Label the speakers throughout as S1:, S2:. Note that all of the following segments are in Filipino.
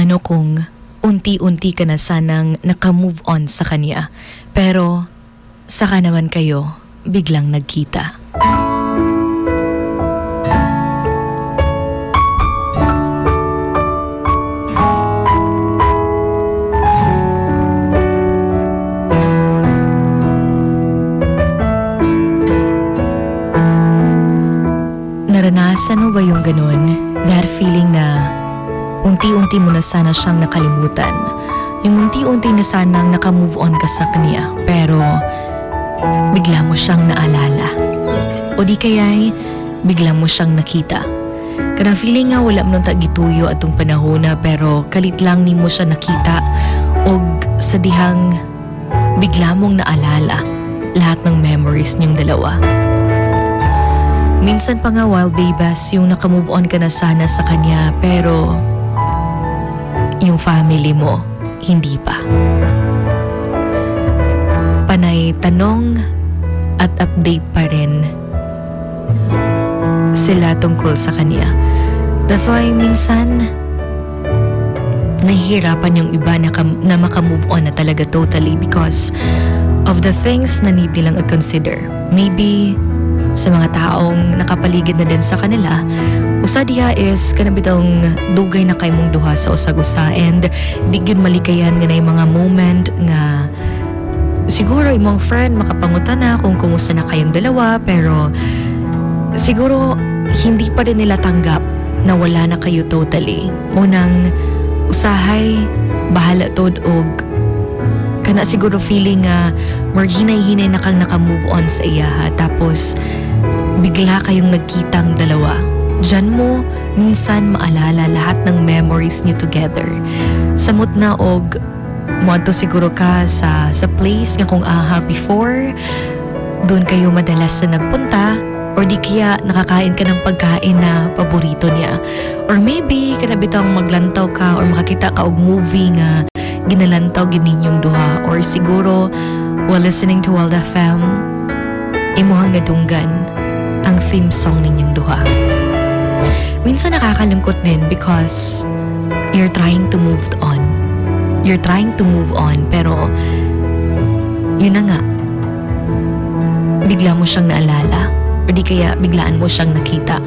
S1: Paano kung unti-unti ka na sanang nakamove on sa kanya, pero saka naman kayo biglang nagkita? Naranasan mo ba yung ganun? That feeling na unti-unti mo na sana siyang nakalimutan. Yung unti-unti na sanang nakamove on ka sa kanya, pero bigla mo siyang naalala. O di kaya'y bigla mo siyang nakita. Kada feeling nga wala nung tagituyo atong panahon na pero kalit lang ni mo siya nakita og sa dihang bigla mong naalala lahat ng memories niyong dalawa. Minsan pa nga while babas yung nakamove on ka na sana sa kanya pero yung family mo hindi pa. Panay tanong at update pa rin sila tungkol sa kanya. That's why minsan nahihirapan yung iba na, na makamove on na talaga totally because of the things na need nilang i-consider. Maybe sa mga taong nakapaligid na din sa kanila, usa diha is kanabitong dugay na kay mong duha sa usag-usa and di gyud malikayan nga na yung mga moment nga siguro imong friend makapangutan na kung kumusta na kayong dalawa pero siguro hindi pa rin nila tanggap na wala na kayo totally. Munang usahay, bahala tod og kana siguro feeling nga more hinay-hinay na kang nakamove on sa iya ha. Tapos bigla kayong nagkitang dalawa. Diyan mo minsan maalala lahat ng memories niyo together. Samot na og moadto siguro ka sa sa place nga kung aha before doon kayo madalas na nagpunta or di kaya nakakain ka ng pagkain na paborito niya. Or maybe kanabitang maglantaw ka or makakita ka og movie nga ginalantaw gid ninyong duha or siguro while listening to Wild FM imuhang nadunggan ang theme song ninyong duha. Minsan nakakalungkot din because you're trying to move on. You're trying to move on pero yun na nga bigla mo siyang naalala o di kaya biglaan mo siyang nakita.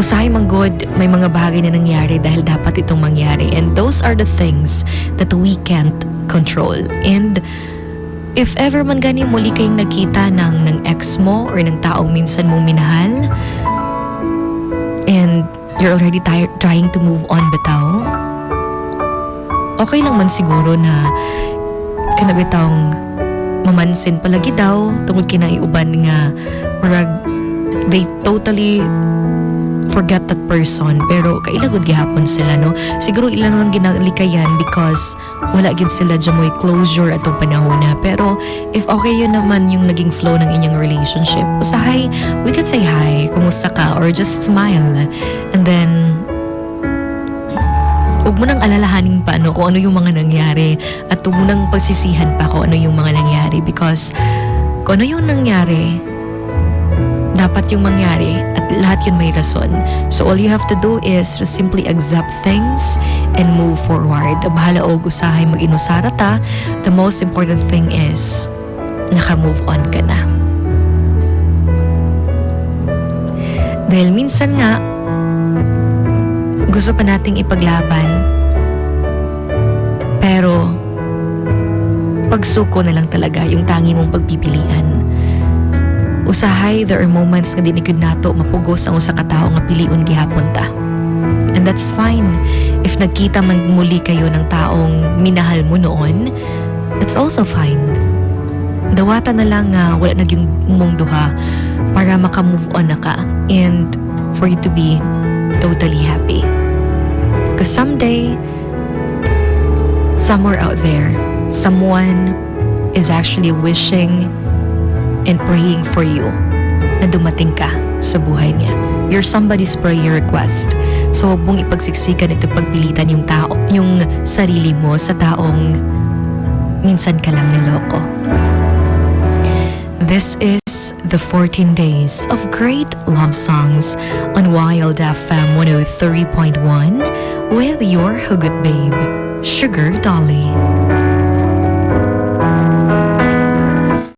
S1: Usahay man God, may mga bagay na nangyari dahil dapat itong mangyari. And those are the things that we can't control. And if ever man gani muli kayong nakita ng, ng ex mo or ng taong minsan mong minahal, you're already tired, trying to move on bitaw, okay lang man siguro na kanabitang mamansin palagi daw tungod kinaiuban nga murag they totally forget that person. Pero kailagod gihapon sila no? Siguro ilang lang ginalikayan because wala gid sila dyan mo'y closure atong panahon na. Pero if okay yun naman yung naging flow ng inyong relationship usahay we could say hi. Kumusta ka? Or just smile then huwag mo nang alalahanin pa ano, kung ano yung mga nangyari at huwag mo nang pagsisihan pa kung ano yung mga nangyari because kung ano yung nangyari dapat yung mangyari at lahat yun may rason. So all you have to do is to simply accept things and move forward. Bahala og usahay mag-inusara ta. The most important thing is naka-move on ka na. Dahil minsan nga, gusto pa nating ipaglaban, pero pagsuko na lang talaga yung tangi mong pagpipilian. Usahay, there are moments nga dinigod nato mapugos ang usa ka tawo nga piliun gihapon ta. And that's fine. If nagkita man muli kayo ng taong minahal mo noon, that's also fine. Dawata na lang nga wala nagyong mong duha para maka-move on na ka and for you to be totally happy. Because someday, somewhere out there, someone is actually wishing and praying for you na dumating ka sa buhay niya. You're somebody's prayer request. So huwag mong ipagsiksikan ito pagpilitan yung tao, yung sarili mo sa taong minsan ka lang niloko. This is the 14 days of great love songs on Wild FM 103.1 with your hugot babe, Sugar Dolly.